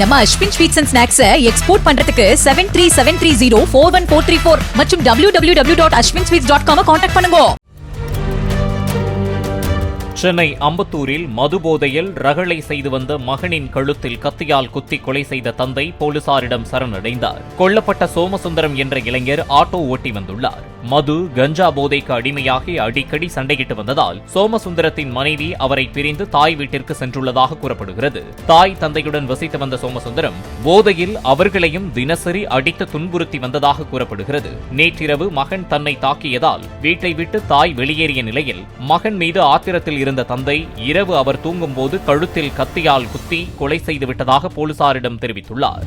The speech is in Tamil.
நம்ம Aswin sweets and snacks export பண்றதுக்கு seven three seven three zero four one four three four மற்றும் W W W dot Aswin sweets dot com contact பண்ணுங்க. சென்னை அம்பத்தூரில் மது போதையில் ரகளை செய்து வந்த மகனின் கழுத்தில் கத்தியால் குத்தி கொலை செய்த தந்தை போலீசாரிடம் சரணடைந்தார். கொல்லப்பட்ட சோமசுந்தரம் என்ற இளைஞர் ஆட்டோ ஓட்டி வந்துள்ளார். மது கஞ்சா போதைக்கு அடிமையாகி அடிக்கடி சண்டையிட்டு வந்ததால் சோமசுந்தரத்தின் மனைவி அவரை பிரிந்து தாய் வீட்டிற்கு சென்றுள்ளதாக கூறப்படுகிறது. தாய் தந்தையுடன் வசித்து வந்த சோமசுந்தரம் போதையில் அவர்களையும் தினசரி அடித்து துன்புறுத்தி வந்ததாக கூறப்படுகிறது. நேற்றிரவு மகன் தன்னை தாக்கியதால் வீட்டை விட்டு தாய் வெளியேறிய நிலையில் மகன் மீது ஆத்திரத்தில் இருந்த தந்தை இரவு அவர் தூங்கும்போது கழுத்தில் கத்தியால் குத்தி கொலை செய்து விட்டதாக போலீசாரிடம் தெரிவித்துள்ளார்.